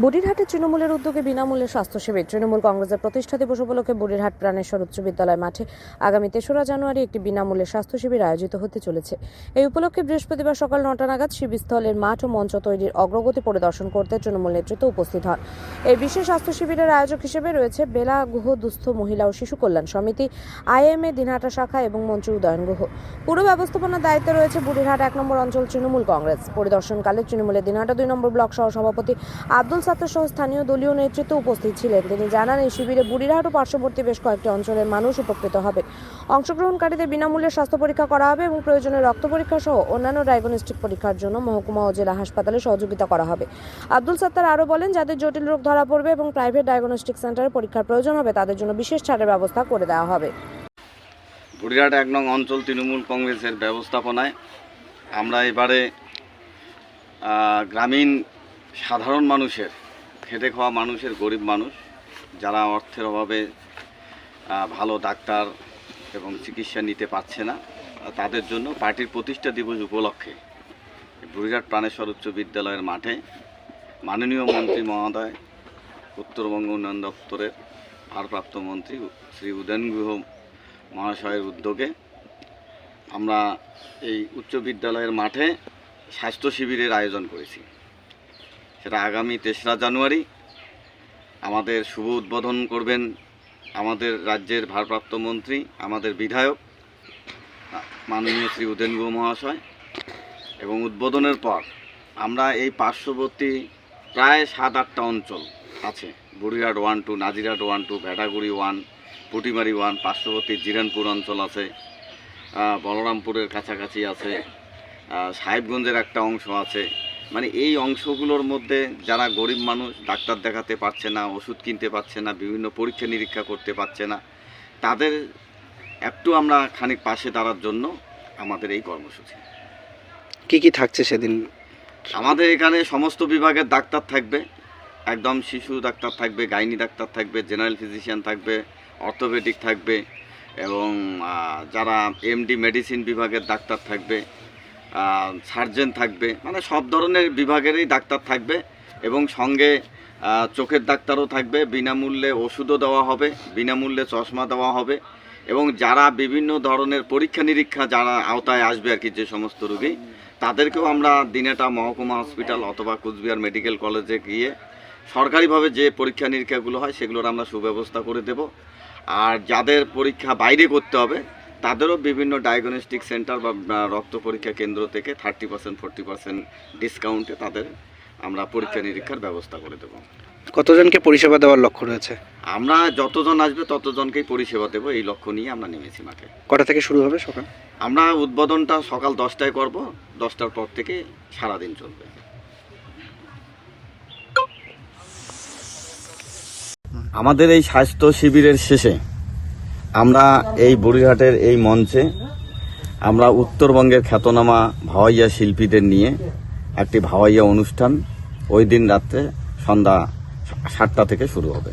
বুড়িরহাটে তৃণমূলের উদ্যোগে বিনামূল্যে স্বাস্থ্য শিবির তৃণমূল কংগ্রেসের প্রতিষ্ঠা দিবস উপলক্ষে বুড়িরহাট প্রাণেশ্বর উচ্চ বিদ্যালয় মাঠে আগামী তেসরা জানুয়ারি একটি বিনামূল্যে স্বাস্থ্য শিবির আয়োজিত হতে চলেছে। এই উপলক্ষে বৃহস্পতিবার সকাল নটা নাগাদ শিবিরস্থলের মাঠ ও মঞ্চ তৈরির অগ্রগতি পরিদর্শন করতে তৃণমূল নেতৃত্ব উপস্থিত হন। এই বিশেষ স্বাস্থ্য শিবিরের আয়োজক হিসেবে রয়েছে বেলা গুহ, দুস্থ মহিলা ও শিশু কল্যাণ সমিতি, আইএমএ, দিনহাটা শাখা এবং মন্ত্রী উদয়ন গুহ। পুরো ব্যবস্থাপনার দায়িত্বে রয়েছে বুড়িরহাট এক নম্বর অঞ্চল তৃণমূল কংগ্রেস। পরিদর্শনকালে তৃণমূলের দিনহাটা দুই নম্বর ব্লক সহ সভাপতি আব্দুল সাত্তার সহ স্থানীয় দলীয় নেতৃত্ব উপস্থিত ছিলেন। তিনি জানান, এই শিবিরে বুড়িরহাট ও পার্শ্ববর্তী বেশ কয়েকটি অঞ্চলের মানুষ উপকৃত হবে অংশগ্রহণকারীদের বিনামূল্যে স্বাস্থ্য পরীক্ষা করা হবে এবং প্রয়োজনে রক্ত পরীক্ষা সহ অন্যান্য ডায়াগনস্টিক পরীক্ষার জন্য মহকুমা ও জেলা হাসপাতালে সহযোগিতা করা হবে। আব্দুল সাত্তার আরও বলেন, যাদের জটিল রোগ ধরা পড়বে এবং প্রাইভেট ডায়াগনস্টিক সেন্টারে পরীক্ষার প্রয়োজন হবে, তাদের জন্য বিশেষ ছাড়ের ব্যবস্থা করে দেওয়া হবে। বুড়িরহাট এক নং অঞ্চল তৃণমূল কংগ্রেসের ব্যবস্থাপনায় আমরা এবারে গ্রামীণ সাধারণ মানুষের, খেটে খাওয়া মানুষের, গরিব মানুষ, যারা অর্থের অভাবে ভালো ডাক্তার এবং চিকিৎসা নিতে পারছে না, তাদের জন্য পার্টির প্রতিষ্ঠা দিবস উপলক্ষে বুড়িরহাট প্রাণেশ্বর উচ্চ বিদ্যালয়ের মাঠে মাননীয় মন্ত্রী মহোদয়, উত্তরবঙ্গ উন্নয়ন দপ্তরের ভারপ্রাপ্ত মন্ত্রী শ্রী উদয়ন গুহ মহাশয়ের উদ্যোগে আমরা এই উচ্চ বিদ্যালয়ের মাঠে স্বাস্থ্য শিবিরের আয়োজন করেছি। সেটা আগামী তেসরা জানুয়ারি। আমাদের শুভ উদ্বোধন করবেন আমাদের রাজ্যের ভারপ্রাপ্ত মন্ত্রী, আমাদের বিধায়ক, মাননীয় শ্রী উদয়ন গুহ মহাশয়। এবং উদ্বোধনের পর আমরা এই পার্শ্ববর্তী প্রায় সাত আটটা অঞ্চল আছে। Burihat one two Najirhat one two, Bhetaguri one, Putimari one, পার্শ্ববর্তী জিরানপুর অঞ্চল আছে বলরামপুরের কাছাকাছি আছে সাহেবগঞ্জের একটা অংশ আছে মানে এই অংশগুলোর মধ্যে যারা গরিব মানুষ ডাক্তার দেখাতে পারছে না ওষুধ কিনতে পারছে না বিভিন্ন পরীক্ষা নিরীক্ষা করতে পারছে না তাদের একটু আমরা খানিক পাশে দাঁড়ার জন্য আমাদের এই কর্মসূচি। কি কি থাকছে সেদিন? আমাদের এখানে সমস্ত বিভাগের ডাক্তার থাকবে একদম শিশু ডাক্তার থাকবে গাইনি ডাক্তার থাকবে জেনারেল ফিজিশিয়ান থাকবে অর্থোপেডিক থাকবে এবং যারা এমডি মেডিসিন বিভাগের ডাক্তার থাকবে সার্জেন থাকবে। মানে সব ধরনের বিভাগেরই ডাক্তার থাকবে এবং সঙ্গে চোখের ডাক্তারও থাকবে। বিনামূল্যে ওষুধও দেওয়া হবে, বিনামূল্যে চশমা দেওয়া হবে এবং যারা বিভিন্ন ধরনের পরীক্ষা নিরীক্ষা যারা আওতায় আসবে আর কি যে সমস্ত রোগী, তাদেরকেও আমরা দিনেটা মহকুমা হসপিটাল অথবা কুচবিহার মেডিকেল কলেজে গিয়ে সরকারিভাবে যে পরীক্ষা নিরীক্ষাগুলো হয়, সেগুলোর আমরা সুব্যবস্থা করে দেব। আর যাদের পরীক্ষা বাইরে করতে হবে তাদেরও বিভিন্ন ডায়াগনস্টিক সেন্টার বা রক্ত পরীক্ষা কেন্দ্র থেকে থার্টি পার্সেন্ট ফোর্টি পার্সেন্ট ডিসকাউন্টে তাদের আমরা পরীক্ষা নিরীক্ষার ব্যবস্থা করে দেবো। কতজনকে পরিষেবা দেওয়ার লক্ষ্য রয়েছে? আমরা যতজন আসবে ততজনকেই পরিষেবা দেবো এই লক্ষ্য নিয়ে আমরা নেমেছি মাঠে। কটা থেকে শুরু হবে সকাল? আমরা উদ্বোধনটা সকাল দশটায় করব দশটার পর থেকে সারাদিন চলবে। আমাদের এই স্বাস্থ্য শিবিরের শেষে আমরা এই বুড়িঘাটের এই মঞ্চে আমরা উত্তরবঙ্গের খ্যাতনামা ভাওয়াইয়া শিল্পীদের নিয়ে একটি ভাওয়াইয়া অনুষ্ঠান ওই দিন রাত্রে সন্ধ্যা সাতটা থেকে শুরু হবে।